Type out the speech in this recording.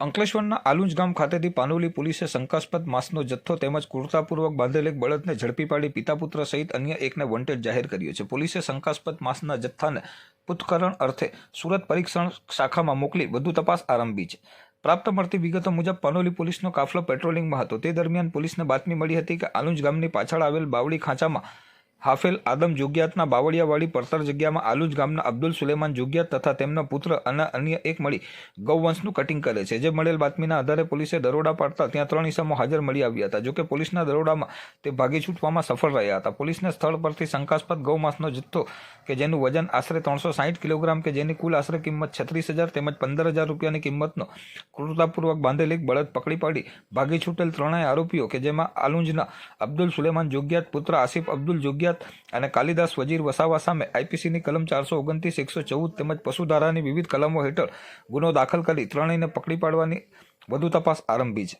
અંકલેશ્વરના આલુંજ ગામ ખાતેથી પાનોલી પોલીસે શંકાસ્પદ માંસનો જથ્થો તેમજ કુર્તાપૂર્વક બાંધેલ એક બળદને ઝડપી પાડી પિતા પુત્ર સહિત અન્ય એકને વોન્ટેડ જાહેર કર્યો છે. પોલીસે શંકાસ્પદ માંસના જથ્થાને પુથકરણ અર્થે સુરત પરીક્ષણ શાખામાં મોકલી વધુ તપાસ આરંભી છે. પ્રાપ્ત મળતી વિગતો મુજબ પાનોલી પોલીસનો કાફલો પેટ્રોલિંગમાં હતો. તે દરમિયાન પોલીસને બાતમી મળી હતી કે આલુંજ ગામની પાછળ આવેલ બાવળી ખાંચામાં હાફેલ આદમ જોગિયાતના બાવળિયાવાડી પરતર જગ્યામાં આલુજ ગામના અબ્દુલ સુલેમાન જોગિયાત તથા તેમના પુત્ર અને અન્ય એક મળી ગૌવંશનું કટિંગ કરે છે. જે મળેલ બાતમીના આધારે પોલીસે દરોડા પાડતા ત્યાં ત્રણ ઇસમો હાજર મળી આવ્યા હતા. જોકે પોલીસના દરોડામાં તે ભાગી છૂટવામાં સફળ રહ્યા હતા. પોલીસને સ્થળ પરથી શંકાસ્પદ ગૌમાંસનો જથ્થો કે જેનું વજન આશરે ત્રણસો સાહીઠ કિલોગ્રામ કે જેની કુલ આશરે કિંમત છત્રીસ હજાર તેમજ પંદર હજાર રૂપિયાની કિંમતનો ક્રૂરતાપૂર્વક બાંધેલ એક બળદ પકડી પાડી ભાગી છૂટેલ ત્રણેય આરોપીઓ કે જેમાં આલુંજના અબ્દુલ સુલેમાન જોગિયાત પુત્ર આસિફ અબ્દુલ જોગિયાત અને કાલિદાસ વજીર વસાવા સામે આઈપીસીની કલમ ચારસો ઓગણત્રીસ, એકસો ચૌદ તેમજ પશુધારાની વિવિધ કલમો હેઠળ ગુનો દાખલ કરી ત્રણેયને પકડી પાડવાની વધુ તપાસ આરંભી છે.